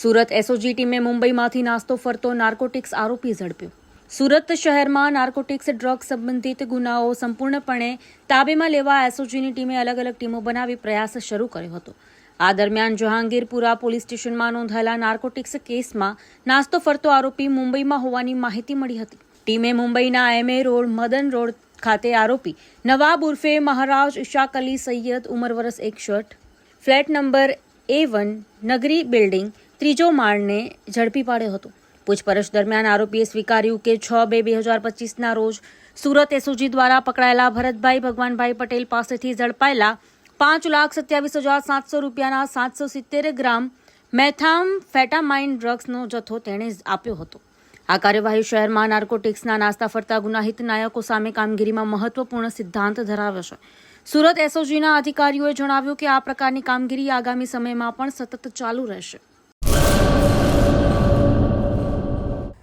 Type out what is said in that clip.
Surat SOG ટીમે મુંબઈમાંથી નાસ્તો ફરતો નાર્કોટિક્સ આરોપી ઝડપ્યો. સુરત શહેરમાં નાર્કોટિક્સ ડ્રગ સંબંધિત ગુનાઓ સંપૂર્ણપણે તાબેમાં લેવા એસઓજીની ટીમે અલગ અલગ ટીમો બનાવી પ્રયાસ શરૂ કર્યો હતો. આ દરમિયાન જહાંગીરપુરા પોલીસ સ્ટેશનમાં નોંધાયેલા નાર્કોટિક્સ કેસમાં નાસ્તો ફરતો આરોપી મુંબઈમાં હોવાની માહિતી મળી હતી. ટીમે મુંબઈના એમએ રોડ, મદન રોડ ખાતે આરોપી નવાબ ઉર્ફે મહારાજ ઇશાક અલી સૈયદ ઉંમર વરસ એકસઠ, ફ્લેટ નંબર એ વન, નગરી બિલ્ડિંગ ત્રીજો માળને ઝડપી પાડ્યો હતો. પૂછપરછ દરમિયાન આરોપીએ સ્વીકાર્યું કે છ બે બે હજાર પચીસના રોજ સુરત એસઓજી દ્વારા પકડાયેલા ભરતભાઈ ભગવાનભાઈ પટેલ પાસેથી ઝડપાયેલા પાંચ લાખ સત્યાવીસ હજાર સાતસો રૂપિયાના સાતસો સિત્તેર ગ્રામ મેથામ ફેટામાઇન ડ્રગ્સનો જથ્થો તેણે આપ્યો હતો. આ કાર્યવાહી શહેરમાં નાર્કોટિક્સના નાસ્તા ફરતા ગુનાહિત નાયકો સામે કામગીરીમાં મહત્વપૂર્ણ સિદ્ધાંત ધરાવે છે. સુરત એસઓજીના અધિકારીઓએ જણાવ્યું કે આ પ્રકારની કામગીરી આગામી સમયમાં પણ સતત ચાલુ રહેશે.